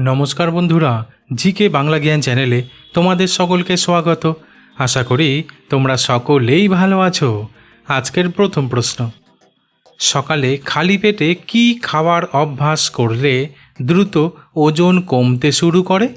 নমস্কার বন্ধুরা, জিকে বাংলা জ্ঞান চ্যানেলে তোমাদের সকলকে স্বাগত। আশা করি তোমরা সকলেই ভালো আছো। আজকের প্রথম প্রশ্ন। সকালে খালি পেটে কি খাওয়ার অভ্যাস করলে দ্রুত ওজন কমতে শুরু করে?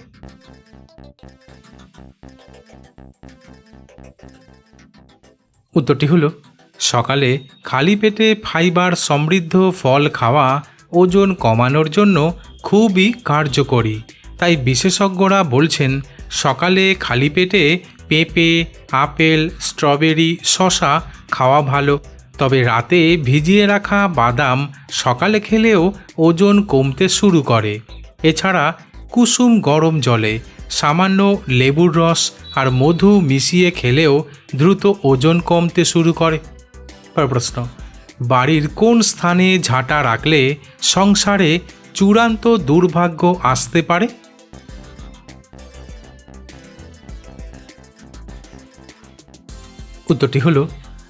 উত্তরটি হলো, সকালে খালি পেটে ফাইবার সমৃদ্ধ ফল খাওয়া ওজন কমানোর জন্য খুবই কার্যকরী। তাই বিশেষজ্ঞরা বলছেন, সকালে খালি পেটে পেঁপে, আপেল, স্ট্রবেরি শশা খাওয়া ভালো। তবে রাতে ভিজিয়ে রাখা বাদাম সকালে খেলেও ওজন কমতে শুরু করে। এছাড়া কুসুম গরম জলে সামান্য লেবুর রস আর মধু মিশিয়ে খেলেও দ্রুত ওজন কমতে শুরু করে। প্রশ্ন। বাড়ির কোন স্থানে ঝাঁটা রাখলে সংসারে চূড়ান্ত দুর্ভাগ্য আসতে পারে? উত্তরটি হলো,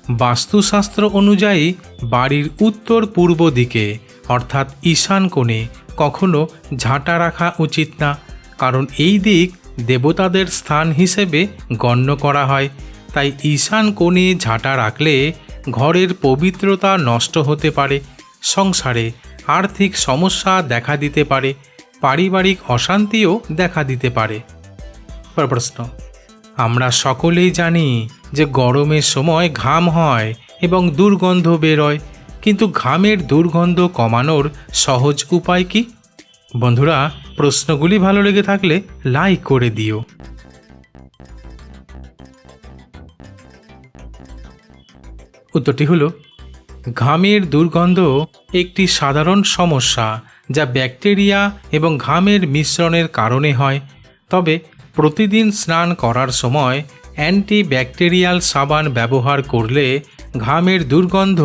বাস্তুশাস্ত্র অনুযায়ী বাড়ির উত্তর পূর্ব দিকে, অর্থাৎ ঈশান কোণে, কখনো ঝাঁটা রাখা উচিত না, কারণ এই দিক দেবতাদের স্থান হিসেবে গণ্য করা হয়। তাই ঈশান কোণে ঝাঁটা রাখলে ঘরের পবিত্রতা নষ্ট হতে পারে, সংসারে আর্থিক সমস্যা দেখা দিতে পারে, পারিবারিক অশান্তিও দেখা দিতে পারে। প্রশ্ন, আমরা সকলেই জানি যে গরমের সময় ঘাম হয় এবং দুর্গন্ধ বেরোয়, কিন্তু ঘামের দুর্গন্ধ কমানোর সহজ উপায় কি? বন্ধুরা, প্রশ্নগুলি ভালো লেগে থাকলে লাইক করে দিও। উত্তরটি হলো, ঘামের দুর্গন্ধ একটি সাধারণ সমস্যা যা ব্যাকটেরিয়া এবং ঘামের মিশ্রণের কারণে হয়। তবে প্রতিদিন স্নান করার সময় অ্যান্টিব্যাকটেরিয়াল সাবান ব্যবহার করলে ঘামের দুর্গন্ধ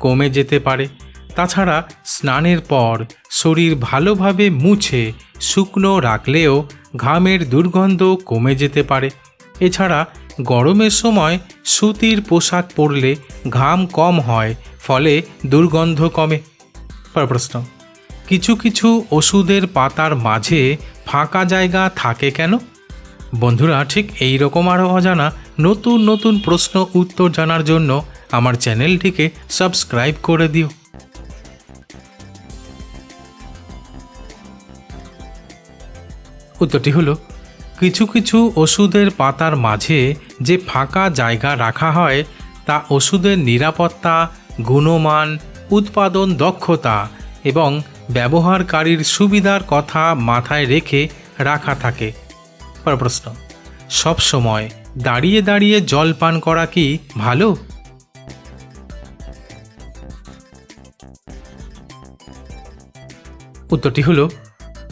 কমে যেতে পারে। তাছাড়া স্নানের পর শরীর ভালোভাবে মুছে শুকনো রাখলেও ঘামের দুর্গন্ধ কমে যেতে পারে। এছাড়া গরমের সময় সুতির পোশাক পরলে ঘাম কম হয়, ফলে দুর্গন্ধ কমে। প্রশ্ন, কিছু কিছু ওষুধের পাতার মাঝে ফাঁকা জায়গা থাকে কেন? বন্ধুরা, ঠিক এই রকম আরও অজানা নতুন নতুন প্রশ্ন উত্তর জানার জন্য আমার চ্যানেলটিকে সাবস্ক্রাইব করে দিও। উত্তরটি হলো কিছু কিছু ওষুধের পাতার মাঝে যে ফাঁকা জায়গা রাখা হয়, তা ওষুধের নিরাপত্তা, গুণমান, উৎপাদন দক্ষতা এবং ব্যবহারকারীর সুবিধার কথা মাথায় রেখে রাখা থাকে। প্রশ্ন সবসময় দাঁড়িয়ে দাঁড়িয়ে জল পান করা কি ভালো? উত্তরটি হলো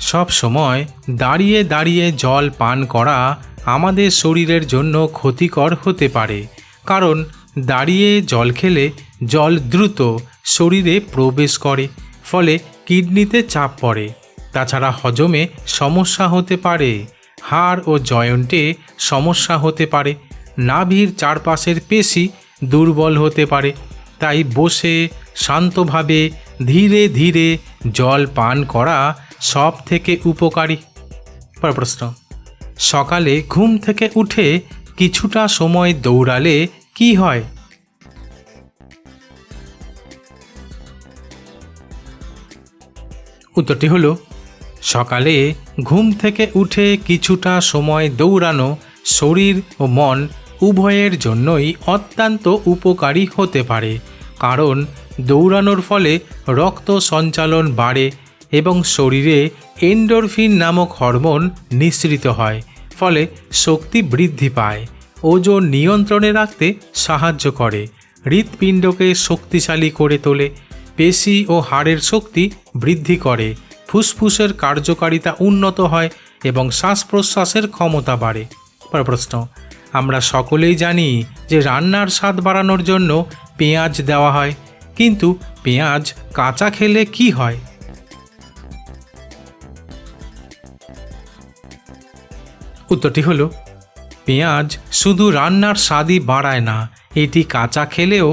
সব সময় দাঁড়িয়ে দাঁড়িয়ে জল পান করা আমাদের শরীরের জন্য ক্ষতিকর হতে পারে। কারণ দাঁড়িয়ে জল খেলে জল দ্রুত শরীরে প্রবেশ করে, ফলে কিডনিতে চাপ পড়ে। তাছাড়া হজমে সমস্যা হতে পারে। হাড় ও জয়েন্টে সমস্যা হতে পারে। নাভির চারপাশের পেশি দুর্বল হতে পারে। তাই বসে শান্তভাবে ধীরে ধীরে জল পান করা সব থেকে উপকারী? পরের প্রশ্ন। সকালে ঘুম থেকে উঠে কিছুটা সময় দৌড়ালে কি হয়? উত্তরটি হলো, সকালে ঘুম থেকে উঠে কিছুটা সময় দৌড়ানো শরীর ও মন উভয়ের জন্যই অত্যন্ত উপকারী হতে পারে। কারণ দৌড়ানোর ফলে রক্ত সঞ্চালন বাড়ে এবং শরীরে এন্ডোরফিন নামক হরমোন নিঃসৃত হয়, ফলে শক্তি বৃদ্ধি পায়। ওজন নিয়ন্ত্রণে রাখতে সাহায্য করে। হৃৎপিণ্ডকে শক্তিশালী করে তোলে। পেশি ও হাড়ের শক্তি বৃদ্ধি করে। ফুসফুসের কার্যকারিতা উন্নত হয় এবং শ্বাস প্রশ্বাসের ক্ষমতা বাড়ে। পরের প্রশ্ন, আমরা সকলেই জানি যে রান্নার স্বাদ বাড়ানোর জন্য পেঁয়াজ দেওয়া হয়। কিন্তু পেঁয়াজ কাঁচা খেলে কি হয়? উত্তরটি হলো, পেঁয়াজ শুধু রান্নার স্বাদই বাড়ায় না, এটি কাঁচা খেলেও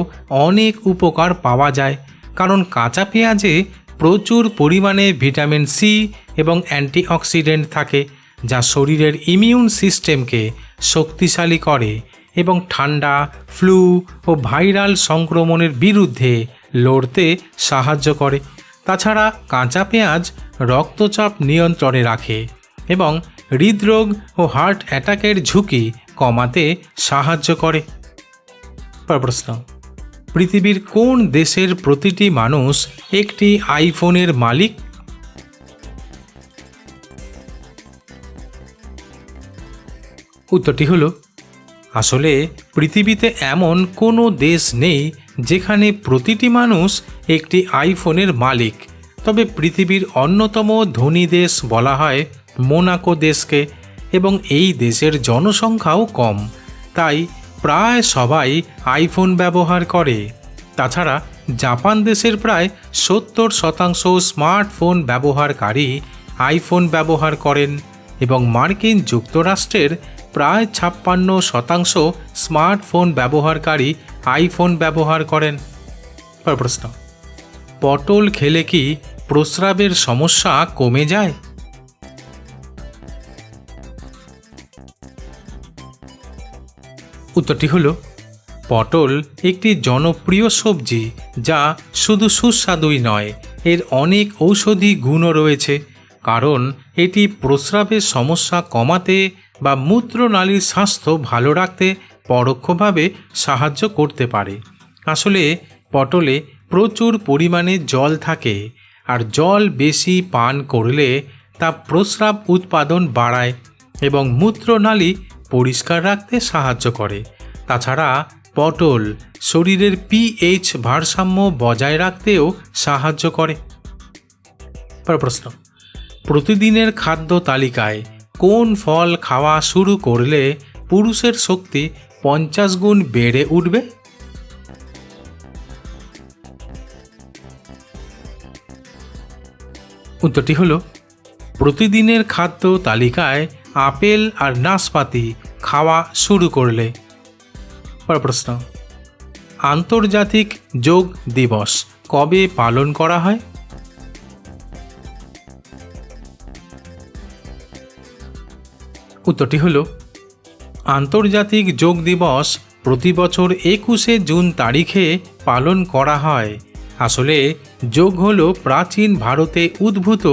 অনেক উপকার পাওয়া যায়, কারণ কাঁচা পেঁয়াজে প্রচুর পরিমাণে ভিটামিন সি এবং অ্যান্টিঅক্সিডেন্ট থাকে, যা শরীরের ইমিউন সিস্টেমকে শক্তিশালী করে এবং ঠান্ডা, ফ্লু ও ভাইরাল সংক্রমণের বিরুদ্ধে লড়তে সাহায্য করে। তাছাড়া কাঁচা পেঁয়াজ রক্তচাপ নিয়ন্ত্রণে রাখে এবং হৃদরোগ ও হার্ট অ্যাটাকের ঝুঁকি কমাতে সাহায্য করে। প্রশ্ন, পৃথিবীর কোন দেশের প্রতিটি মানুষ একটি আইফোনের মালিক? উত্তরটি হলো, আসলে পৃথিবীতে এমন কোনো দেশ নেই যেখানে প্রতিটি মানুষ একটি আইফোনের মালিক। তবে পৃথিবীর অন্যতম ধনী দেশ বলা হয় মোনাকো দেশকে এবং এই দেশের জনসংখ্যাও কম। তাই প্রায় সবাই আইফোন ব্যবহার করে। তাছাড়া জাপান দেশের প্রায় সত্তর শতাংশ স্মার্টফোন ব্যবহারকারী আইফোন ব্যবহার করেন এবং মার্কিন যুক্তরাষ্ট্রের প্রায় ছাপ্পান্ন শতাংশ স্মার্টফোন ব্যবহারকারী আইফোন ব্যবহার করেন। প্রশ্ন, পটল খেলে কি প্রস্রাবের সমস্যা কমে যায়? উত্তরটি হলো, পটল একটি জনপ্রিয় সবজি যা শুধু সুস্বাদুই নয়, এর অনেক ঔষধি গুণও রয়েছে, কারণ এটি প্রস্রাবের সমস্যা কমাতে বা মূত্রনালীর স্বাস্থ্য ভালো রাখতে পরোক্ষভাবে সাহায্য করতে পারে। আসলে, পটলে প্রচুর পরিমাণে জল থাকে, আর জল বেশি পান করলে তা প্রস্রাব উৎপাদন বাড়ায় এবং মূত্রনালী পরিষ্কার রাখতে সাহায্য করে। তাছাড়া পটল শরীরের পিএইচ ভারসাম্য বজায় রাখতেও সাহায্য করে। প্রশ্ন, প্রতিদিনের খাদ্য তালিকায় কোন ফল খাওয়া শুরু করলে পুরুষের শক্তি পঞ্চাশ গুণ বেড়ে উঠবে? উত্তরটি হলো, প্রতিদিনের খাদ্য তালিকায় আপেল আর নাশপাতি খাওয়া শুরু করলে। পরের প্রশ্ন, আন্তর্জাতিক যোগ দিবস কবে পালন করা হয়? উত্তরটি হলো, আন্তর্জাতিক যোগ দিবস প্রতি বছর একুশে জুন তারিখে পালন করা হয়। আসলে, যোগ হলো প্রাচীন ভারতে উদ্ভূত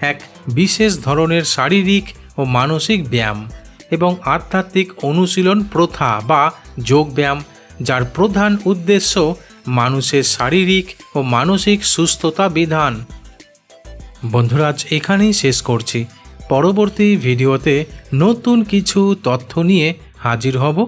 এক বিশেষ ধরনের শারীরিক ও মানসিক ব্যায়াম এবং আধ্যাত্মিক অনুশীলন প্রথা বা যোগব্যায়াম যার প্রধান উদ্দেশ্য মানুষের শারীরিক ও মানসিক সুস্থতা বিধান। বন্ধুরাজ এখানেই শেষ করছি। পরবর্তী ভিডিওতে নতুন কিছু তথ্য নিয়ে হাজির হব।